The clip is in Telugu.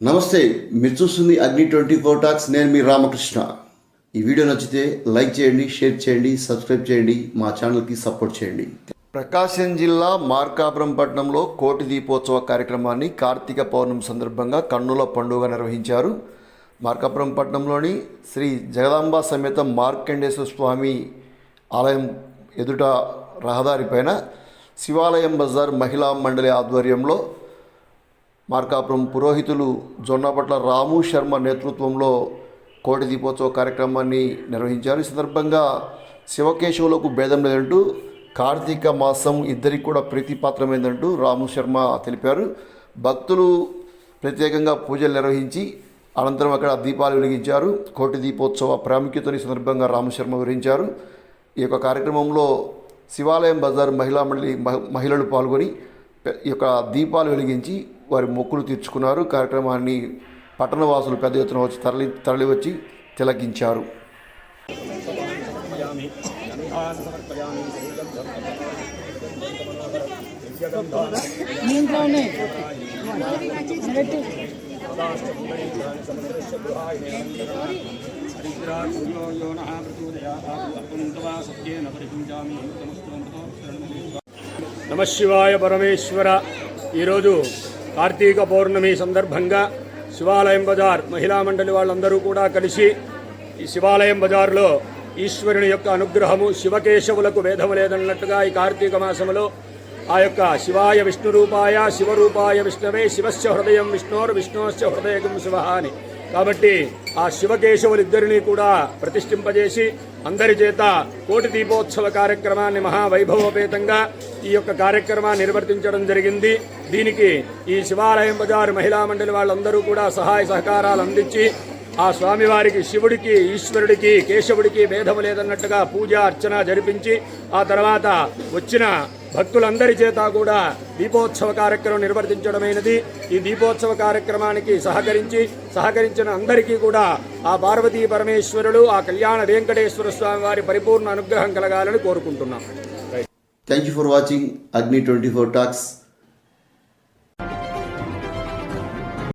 నమస్తే మీరు చూస్తుంది అగ్ని ట్వంటీ ఫోర్ టాక్స్. నేను మీ రామకృష్ణ. ఈ వీడియో నచ్చితే లైక్ చేయండి షేర్ చేయండి సబ్స్క్రైబ్ చేయండి మా ఛానల్కి సపోర్ట్ చేయండి. ప్రకాశం జిల్లా మార్కాపురం పట్టణంలో కోటి దీపోత్సవ కార్యక్రమాన్ని కార్తీక పౌర్ణమి సందర్భంగా కన్నుల పండుగ నిర్వహించారు. మార్కాపురం పట్టణంలోని శ్రీ జగదాంబ సమేత మార్కండేశ్వర స్వామి ఆలయం ఎదుట రహదారిపైన శివాలయం బజార్ మహిళా మండలి ఆధ్వర్యంలో మార్కాపురం పురోహితులు జొన్నపట్ల రాము శర్మ నేతృత్వంలో కోటి దీపోత్సవ కార్యక్రమాన్ని నిర్వహించారు. ఈ సందర్భంగా శివకేశవులకు భేదం లేదంటూ కార్తీక మాసం ఇద్దరికి కూడా ప్రీతిపాత్రమైందంటూ రాము శర్మ తెలిపారు. భక్తులు ప్రత్యేకంగా పూజలు నిర్వహించి అనంతరం అక్కడ దీపాలు వెలిగించారు. కోటి దీపోత్సవ ప్రాముఖ్యతని ఈ సందర్భంగా రాము శర్మ వివరించారు. ఈ యొక్క కార్యక్రమంలో శివాలయం బజార్ మహిళా మండలి మహిళలు పాల్గొని ఈ యొక్క దీపాలు వెలిగించి వారి మొక్కులు తీర్చుకున్నారు. కార్యక్రమాన్ని పట్టణవాసులు పెద్ద ఎత్తున వచ్చి తరలి తరలి వచ్చి తిలకించారు నమశివాయ పరమేశ్వర. ఈరోజు కార్తీక పౌర్ణమి సందర్భంగా శివాలయం బజార్ మహిళా మండలి వాళ్ళందరూ కూడా కలిసి ఈ శివాలయం బజార్లో ఈశ్వరుని యొక్క అనుగ్రహము శివకేశవులకు భేదము లేదన్నట్టుగా ఈ కార్తీక మాసములో ఆ యొక్క శివాయ విష్ణు రూపాయ శివరూపాయ విష్ణవే శివస్య హృదయం విష్ణోర్ విష్ణోస్య హృదయం శివ అని కాబట్టి ఆ శివకేశవులిద్దరినీ కూడా ప్రతిష్ఠింపజేసి అందరి చేత కోటి దీపోత్సవ కార్యక్రమాన్ని మహావైభవోపేతంగా ఈ యొక్క కార్యక్రమాన్ని నిర్వర్తించడం జరిగింది. దీనికి ఈ శివాలయం బజారు మహిళా మండలి వాళ్ళందరూ కూడా సహాయ సహకారాలు అందించి ఆ స్వామివారికి శివుడికి ఈశ్వరుడికి కేశవుడికి భేదము లేదన్నట్టుగా పూజ అర్చన జరిపించి ఆ తర్వాత వచ్చిన భక్తులందరి చేత కూడా దీపోత్సవ కార్యక్రమం నిర్వర్తించడమైనది. ఈ దీపోత్సవ కార్యక్రమానికి సహకరించి సహకరించిన అందరికీ కూడా ఆ పార్వతీ పరమేశ్వరుడు ఆ కళ్యాణ వెంకటేశ్వర స్వామి వారి పరిపూర్ణ అనుగ్రహం కలగాలని కోరుకుంటున్నాం. Thank you for watching Agni twenty four talks